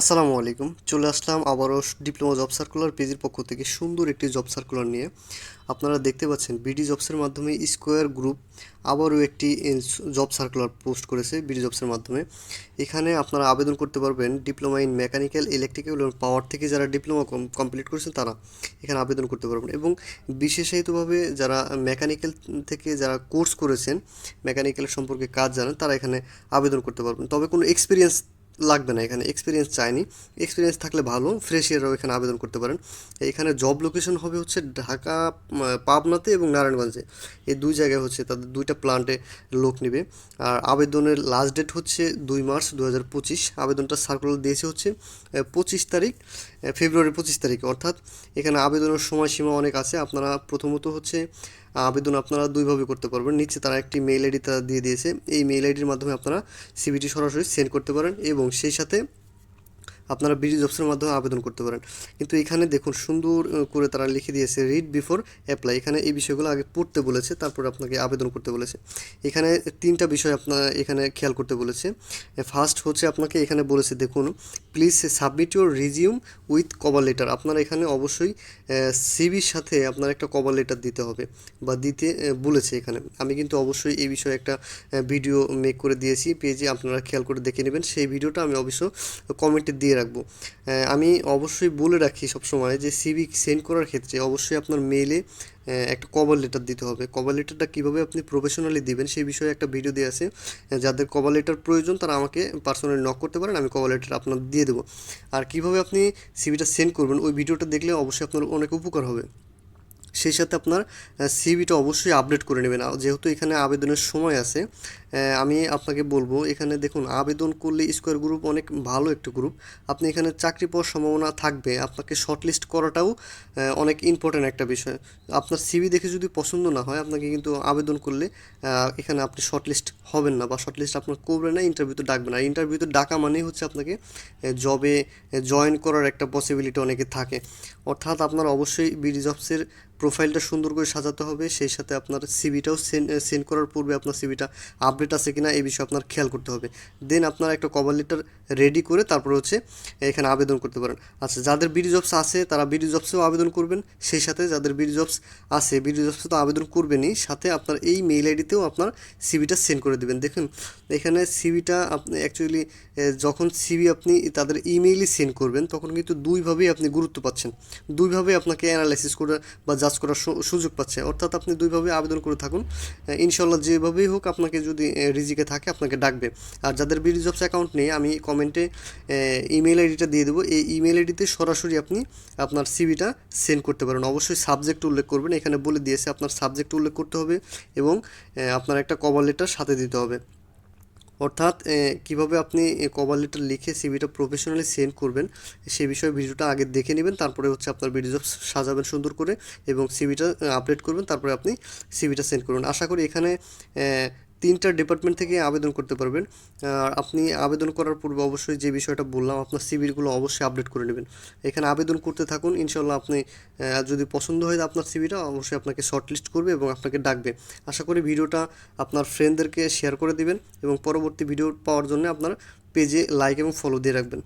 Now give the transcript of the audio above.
আসসালামু আলাইকুম। চলে আসলাম আবারও ডিপ্লোমা জব সার্কুলার পেজের পক্ষ থেকে সুন্দর একটি জব সার্কুলার নিয়ে। আপনারা দেখতে পাচ্ছেন বিডি জবসের মাধ্যমে স্কোয়ার গ্রুপ আবারও একটি জব সার্কুলার পোস্ট করেছে বিডি জবসের মাধ্যমে। এখানে আপনারা আবেদন করতে পারবেন ডিপ্লোমা ইন মেকানিক্যাল ইলেকট্রিক্যাল এবং পাওয়ার থেকে যারা ডিপ্লোমা কমপ্লিট করেছেন তারা এখানে আবেদন করতে পারবেন। এবং বিশেষায়িতভাবে যারা মেকানিক্যাল থেকে যারা কোর্স করেছেন মেকানিক্যাল সম্পর্কে কাজ জানেন, তারা এখানে আবেদন করতে পারবেন। তবে কোনো এক্সপিরিয়েন্স লাগবে না, এখানে এক্সপিরিয়েন্স চাইনি। এক্সপিরিয়েন্স থাকলে ভালো ফ্রেশ ইয়াররাও এখানে আবেদন করতে পারেন। এখানে জব লোকেশন হবে হচ্ছে ঢাকা পাবনাতে এবং নারায়ণগঞ্জে। এই দুই জায়গায় হচ্ছে তাদের দুইটা প্লান্টে লোক নেবে। আর আবেদনের লাস্ট ডেট হচ্ছে দুই মার্চ দু হাজার পঁচিশ। আবেদনটা সার্কুলার দিয়েছে হচ্ছে পঁচিশ তারিখ ফেব্রুয়ারি পঁচিশ তারিখ। অর্থাৎ এখানে আবেদনের সময়সীমা অনেক আছে। আপনারা প্রথমত হচ্ছে আবেদন আপনারা দুইভাবে করতে পারবেন। নিচে তারা একটি মেইল আইডি তারা দিয়ে দিয়েছে। এই মেইল আইডির মাধ্যমে আপনারা সিভিটি সরাসরি সেন্ড করতে পারেন এবং সেই সাথে আপনারা বিডি জবসের মাধ্যমে আবেদন করতে পারেন। কিন্তু এখানে দেখুন সুন্দর করে তারা লিখে দিয়েছে রিড বিফোর অ্যাপ্লাই এখানে এই বিষয়গুলো আগে পড়তে বলেছে, তারপর আপনাকে আবেদন করতে বলেছে। এখানে তিনটা বিষয় আপনার এখানে খেয়াল করতে বলেছে। ফার্স্ট হচ্ছে আপনাকে এখানে বলেছে, দেখুন please submit your resume with cover letter আপনার এখানে অবশ্যই সিবির সাথে আপনার একটা কভার লেটার দিতে হবে, বা দিতে বলেছে এখানে। আমি কিন্তু অবশ্যই এই বিষয়ে একটা ভিডিও মেক করে দিয়েছি, পেজে আপনারা খেয়াল করে দেখে নেবেন। সেই ভিডিওটা আমি অবশ্য কমেন্টে দিয়ে রাখব। আমি অবশ্যই বলে রাখি সবসময় যে সিবি সেন্ড করার ক্ষেত্রে অবশ্যই আপনার মেইলে একটা কভার লেটার দিতে হবে। কভার লেটারটা কীভাবে আপনি প্রফেশনালি দিবেন সেই বিষয়ে একটা ভিডিও দিয়ে আছে। যাদের কভার লেটার প্রয়োজন তারা আমাকে পার্সোনালি নক করতে পারেন, আমি কভার লেটার আপনার দিয়ে দেবো। আর কীভাবে আপনি সিবিটা সেন্ড করবেন, ওই ভিডিওটা দেখলে অবশ্যই আপনার অনেক উপকার হবে। সেই সাথে আপনার সিভিটা অবশ্যই আপডেট করে নেবেন। যেহেতু এখানে আবেদনের সময় আছে আমি আপনাকে বলব, এখানে দেখুন, আবেদন করলে স্কোয়ার গ্রুপ অনেক ভালো একটা গ্রুপ আপনি এখানে চাকরি পাওয়ার সম্ভাবনা থাকবে। আপনাকে শর্টলিস্ট করাটাও অনেক ইম্পর্ট্যান্ট একটা বিষয়। আপনার সিভি দেখে যদি পছন্দ না হয়, আপনাকে কিন্তু আবেদন করলে এখানে আপনি শর্টলিস্ট হবেন না বা শর্টলিস্ট আপনার করবে না ইন্টারভিউতে ডাকবে না। ইন্টারভিউতে ডাকা মানেই হচ্ছে আপনাকে জবে জয়েন করার একটা পসিবিলিটি অনেকে থাকে। অর্থাৎ আপনার অবশ্যই বিডি জবসের প্রোফাইলটা সুন্দর করে সাজাতে হবে। সেই সাথে আপনার সিভিটাও সেন্ড সেন্ড করার পূর্বে আপনার সিভিটা আপডেট আছে কিনা এই বিষয়ে আপনার খেয়াল করতে হবে। দেন আপনার একটা কভার লেটার রেডি করে তারপরে হচ্ছে এখানে আবেদন করতে পারেন। আচ্ছা যাদের বিডি জবস আছে, তারা বিডি জবসেও আবেদন করবেন। সেই সাথে যাদের বিডি জবস আছে বিডি জবসে তো আবেদন করবেনই। সাথে আপনার এই মেইল আইডিতেও আপনার সিভিটা সেন্ড করে দেবেন। দেখুন, এখানে সিভিটা আপনি অ্যাকচুয়ালি যখন সিভি আপনি তাদের ইমেইলে সেন্ড করবেন, তখন কিন্তু দুইভাবেই আপনি গুরুত্ব পাচ্ছেন। দুইভাবে আপনাকে অ্যানালাইসিস করে বা জাজ করার সুযোগ পাচ্ছে। অর্থাৎ আপনি দুইভাবে আবেদন করে থাকুন। ইনশাল্লাহ যেভাবেই হোক আপনাকে যদি রিজিকে থাকে, আপনাকে ডাকবে। আর যাদের বিডি জবস অ্যাকাউন্ট নেই, আমি কমেন্টে ইমেল আইডিটা দিয়ে দেবো। এই ইমেল আইডিতে সরাসরি আপনি আপনার সিভিটা সেন্ড করতে পারেন। অবশ্যই সাবজেক্ট উল্লেখ করবেন। এখানে বলে দিয়েছে আপনার সাবজেক্ট উল্লেখ করতে হবে এবং আপনার একটা কভার লেটার সাথে দিতে হবে। অর্থাৎ কীভাবে আপনি কভার লেটার লিখে সিভিটা প্রফেশনালি সেন্ড করবেন, সে বিষয়ে ভিডিওটা আগে দেখে নেবেন, তারপরে হচ্ছে আপনার ভিডিও সাজাবেন সুন্দর করে এবং সিভিটা আপডেট করবেন, তারপরে আপনি সিভিটা সেন্ড করবেন আশা করি এখানে তিনটা ডিপার্টমেন্ট থেকে আবেদন করতে পারবেন। আর আপনি আবেদন করার পূর্বে অবশ্যই যে বিষয়টা বললাম, আপনার সিভিগুলো অবশ্যই আপডেট করে নেবেন। এখানে আবেদন করতে থাকুন ইনশাল্লাহ আপনি যদি পছন্দ হয় আপনার সিভিটা অবশ্যই আপনাকে শর্টলিস্ট করবে এবং আপনাকে ডাকবে। আশা করি ভিডিওটা আপনার ফ্রেন্ডদেরকে শেয়ার করে দিবেন এবং পরবর্তী ভিডিও পাওয়ার জন্য আপনার পেজে লাইক এবং ফলো দিয়ে রাখবেন।